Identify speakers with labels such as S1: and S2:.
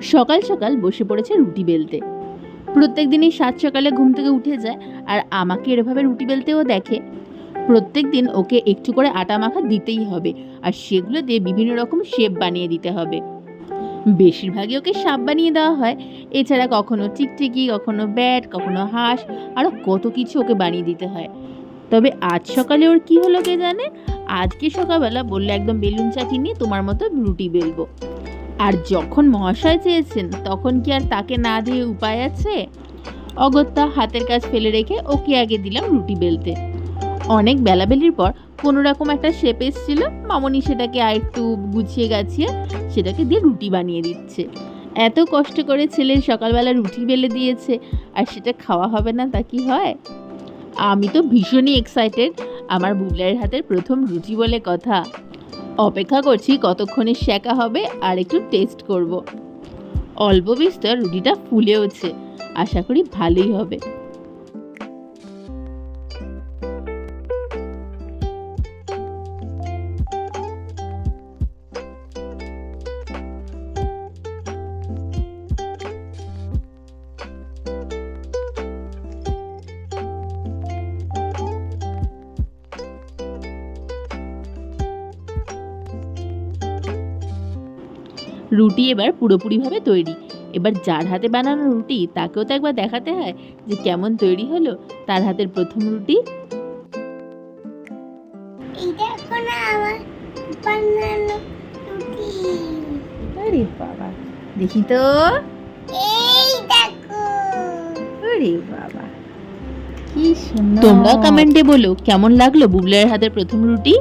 S1: সকাল সকাল বসে পড়েছে রুটি বেলতে। প্রত্যেক দিনই সাত সকালে ঘুম থেকে উঠে যায় আর আমাকে এরভাবে রুটি বেলতেও দেখে। প্রত্যেক দিন ওকে একটু করে আটা মাখা দিতেই হবে আর সেগুলো দিয়ে বিভিন্ন রকম শেপ বানিয়ে দিতে হবে। বেশিরভাগই ওকে সাপ বানিয়ে দেওয়া হয়। এছাড়া কখনো টিকটিকি, কখনো ব্যাট, কখনো হাঁস আরও কত কিছু ওকে বানিয়ে দিতে হয়। তবে আজ সকালে ওর কি হলো কে জানে? আজকে সকালবেলা বললে একদম বেলুন চাকি নিয়ে তোমার মতো রুটি বেলবো। আর যখন মহাশয় চেয়েছেন, তখন কি আর তাকে না দিয়ে উপায় আছে? অগত্যা হাতের কাজ ফেলে রেখে ওকে আগে দিলাম রুটি বেলতে। অনেক বেলাবেলির পর কোনো রকম একটা শেপ এসেছিল, মামনি সেটাকে আর একটু গুছিয়ে গাছিয়ে সেটাকে দিয়ে রুটি বানিয়ে দিচ্ছে। এত কষ্ট করে ছেলের সকালবেলা রুটি বেলে দিয়েছে, আর সেটা খাওয়া হবে না তা কি হয়? আমি তো ভীষণই এক্সাইটেড আমার বুবলাইয়ের হাতের প্রথম রুটি বলে কথা। অপেক্ষা করছি কতক্ষণে শেখা হবে আর একটু টেস্ট করব। অল্প বিস্তর রুটিটা ফুলেওছে আশা করি ভালোই হবে রুটি এবার পুরোপুরিভাবে তৈরি। এবার যার হাতে বানানো রুটি তাকেও তো একবার দেখাতে হয় যে কেমন তৈরি হলো তার হাতের প্রথম রুটি।
S2: দেখো
S1: আরে বাবা তো।
S2: এই দেখো।
S1: আরে বাবা কি সুন্দর। তোমরা কমেন্টে বলো কেমন লাগল বুবলার হাতের প্রথম রুটি?